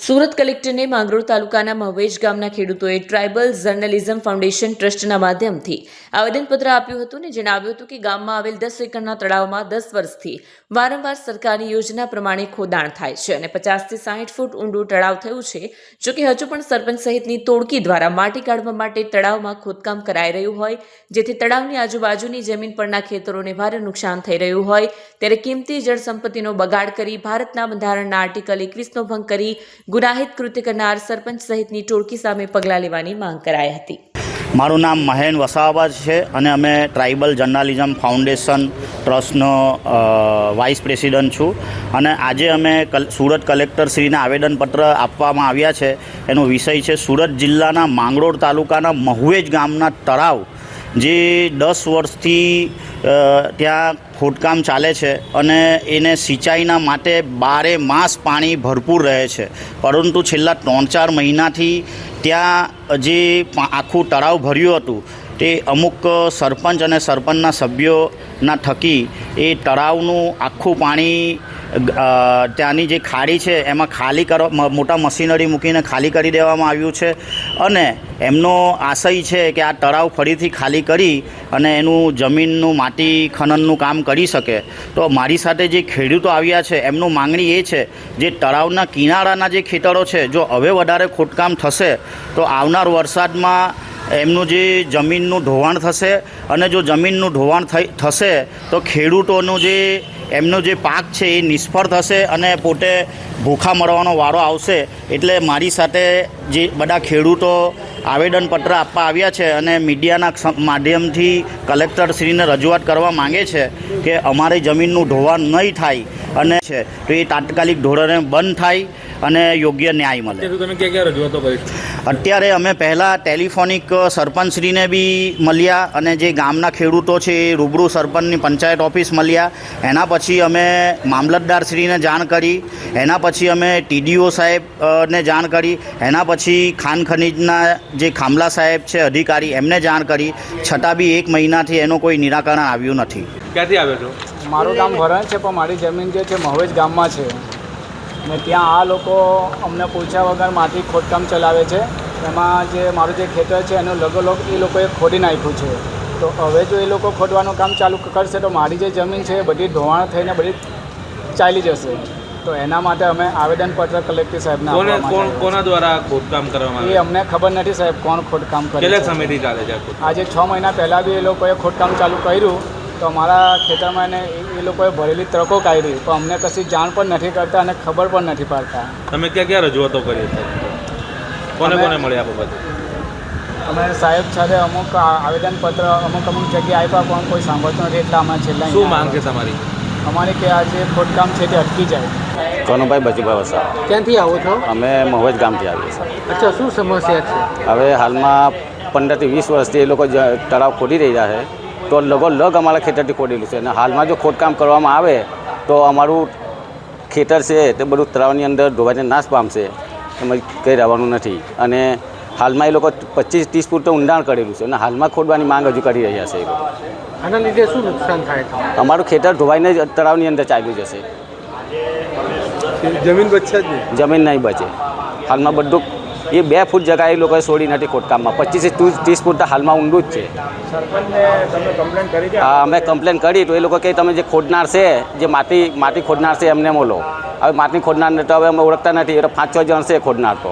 સુરત કલેક્ટરને માંગરોળ તાલુકાના મહવેજ ગામના ખેડૂતોએ ટ્રાઇબલ જર્નલિઝમ ફાઉન્ડેશન ટ્રસ્ટના માધ્યમથી આવેદનપત્ર આપ્યું હતું અને જણાવ્યું હતું કે ગામમાં આવેલ દસ એકરના તળાવમાં દસ વર્ષથી વારંવાર સરકારી યોજના પ્રમાણે ખોદાણ થાય છે અને પચાસથી સાહીઠ ફૂટ ઊંડું તળાવ થયું છે જોકે હજુ પણ સરપંચ સહિતની તોડકી દ્વારા માટી કાઢવા માટે તળાવમાં ખોદકામ કરાઈ રહ્યું હોય, જેથી તળાવની આજુબાજુની જમીન પરના ખેતરોને ભારે નુકસાન થઈ રહ્યું હોય, ત્યારે કિંમતી જળ સંપત્તિનો બગાડ કરી ભારતના બંધારણના આર્ટિકલ એકવીસનો ભંગ કરી ગુનાહિત કૃત્ય કરનાર સરપંચ સહિતની ટોળકી સામે પગલાં લેવાની માંગ કરાઈ હતી. મારું નામ મહેન વસાવા છે અને અમે ટ્રાઇબલ જર્નાલિઝમ ફાઉન્ડેશન ટ્રસ્ટનો વાઇસ પ્રેસિડન્ટ છું. અને આજે અમે સુરત કલેક્ટરશ્રીને આવેદનપત્ર આપવામાં આવ્યા છે. એનો વિષય છે સુરત જિલ્લાના માંગરોળ તાલુકાના મહુએજ ગામના તળાવ, જે દસ વર્ષથી ત્યાં ખોદકામ ચાલે છે અને એને સિંચાઈના માટે બારે માસ પાણી ભરપૂર રહે છે. પરંતુ છેલ્લા ત્રણ ચાર મહિનાથી ત્યાં જે આખું તળાવ ભર્યું હતું, તે અમુક સરપંચ અને સરપંચના સભ્યોના થકી એ તળાવનું આખું પાણી ત્યાંની જે ખાડી છે, એમાં ખાલી કરવા મોટા મશીનરી મૂકીને ખાલી કરી દેવામાં આવ્યું છે. અને એમનો આશય છે કે આ તળાવ ફરીથી ખાલી કરી અને એનું જમીનનું, માટી ખનનનું કામ કરી શકે. તો મારી સાથે જે ખેડૂતો આવ્યા છે, એમનું માંગણી એ છે, જે તળાવના કિનારાના જે ખેતરો છે, જો હવે વધારે ખોદકામ થશે, તો આવનાર વરસાદમાં એમનું જે જમીનનું ધોવાણ થશે. અને જો જમીનનું ધોવાણ થઈ, થશે, તો ખેડૂતોનું જે એમનો જે પાક છે એ નિષ્ફળ થશે અને પોતે ભૂખા મરવાનો વારો આવશે એટલે મારી સાથે જે બધા ખેડૂતો આવેદનપત્ર આપવા આવ્યા છે અને મીડિયાના માધ્યમથી કલેક્ટરશ્રીને રજૂઆત કરવા માંગે છે કે અમારી જમીનનું ધોવાણ નહીં થાય અને છે, તો એ તાત્કાલિક ધોરણે બંધ થાય અને યોગ્ય ન્યાય મળે તમે ક્યાં ક્યાં રજૂઆતો કરી? અત્યારે અમે પહેલાં ટેલિફોનિક સરપંચશ્રીને બી મળ્યા અને જે ગામના ખેડૂતો છે એ રૂબરૂ સરપંચની પંચાયત ઓફિસ મળ્યા. એના પછી અમે મામલતદારશ્રીને જાણ કરી. એના પછી અમે ટીડીઓ સાહેબ ને જાણ કરી. એના પછી ખાન ખનીજના જે ખામલા સાહેબ છે અધિકારી એમને જાણ કરી. છતાં બી એક મહિનાથી એનું કોઈ નિરાકરણ આવ્યું નથી. ક્યાંથી આવ્યો છો મારું ગામ ભરણ છે પણ મારી જમીન જે છે મહવેજ ગામમાં છે. ને ત્યાં આ લોકો અમને પૂછ્યા વગર માટી ખોદકામ ચલાવે છે. એમાં જે મારું જે ખેતર છે એનું લગોલગ એ લોકોએ ખોદી નાખ્યું છે. તો હવે જો એ લોકો ખોદવાનું કામ ચાલુ કરશે તો મારી જે જમીન છે એ બધી ધોવાણ થઈને બધી ચાલી જશે. તો એના માટે અમે આવેદનપત્ર કલેક્ટર સાહેબને કોણ કોના દ્વારા ખોદકામ કરવામાં એ અમને ખબર નથી સાહેબ કોણ ખોદકામ કરે કેટલા છે. સમયથી ચાલે છે આજે છ મહિના પહેલાં બી એ લોકોએ ખોદકામ ચાલુ કર્યું. તો અમારા ખેતરમાં એને એ- એ લોકોએ ભરેલી ટ્રકો કાઢી. પણ અમને કશી જાણ પણ નથી કરતા અને ખબર પણ નથી પાડતા. તમે ક્યાં ક્યાં રજૂઆતો કરી હતી? કોને કોને મળ્યા આ બાબતે? અમે સાહેબ સાથે અમુક આ- આવેદનપત્ર અમુક અમુક જગ્યાએ આપ્યા પણ કોઈ સાંભળતું નથી. એટલા અમે છેલ્લા શું માંગ છે તમારી? અમારી કે આ જે ખોદકામ છે તે અટકી જાય. કનુભાઈ બચુભાઈ વસા ક્યાંથી આવો છો? અમે મહુજ ગામથી આવીએ છીએ. અચ્છા શું સમસ્યા છે? હવે હાલમાં પંદરથી વીસ વર્ષથી એ લોકો તળાવ ખોદી રહ્યા છે. તો લગોલગ અમારા ખેતરથી ખોદેલું છે. અને હાલમાં જો ખોદકામ કરવામાં આવે તો અમારું ખેતર છે તે બધું તળાવની અંદર ધોવાઈને નાશ પામશે એમાં કંઈ રહેવાનું નથી. અને હાલમાં એ લોકો પચીસ ત્રીસ ફૂટ તો ઊંડાણ કરેલું છે. અને હાલમાં ખોદવાની માંગ હજુ કરી રહ્યા છે એ લોકો. આના લીધે શું નુકસાન થાય અમારું ખેતર ધોવાઈને જ તળાવની અંદર ચાલ્યું જશે. જમીન બચશે જ નહીં. જમીન નહીં બચે. હાલમાં બધું એ બે ફૂટ જગા એ લોકોએ છોડી નથી ખોદકામમાં પચીસથી ત્રીસ ફૂટ તો હાલમાં ઊંડું જ છે. સરપંચને કમ્પ્લેન કરી હા અમે કમ્પ્લેન કરી તો એ લોકો કે તમે જે ખોદનાર છે જે માટી માટી ખોદનાર છે એમને બોલો હવે માટી ખોદનાર તો હવે અમે ઓળખતા નથી એ તો પાંચ છ જણ છે ખોદનાર તો.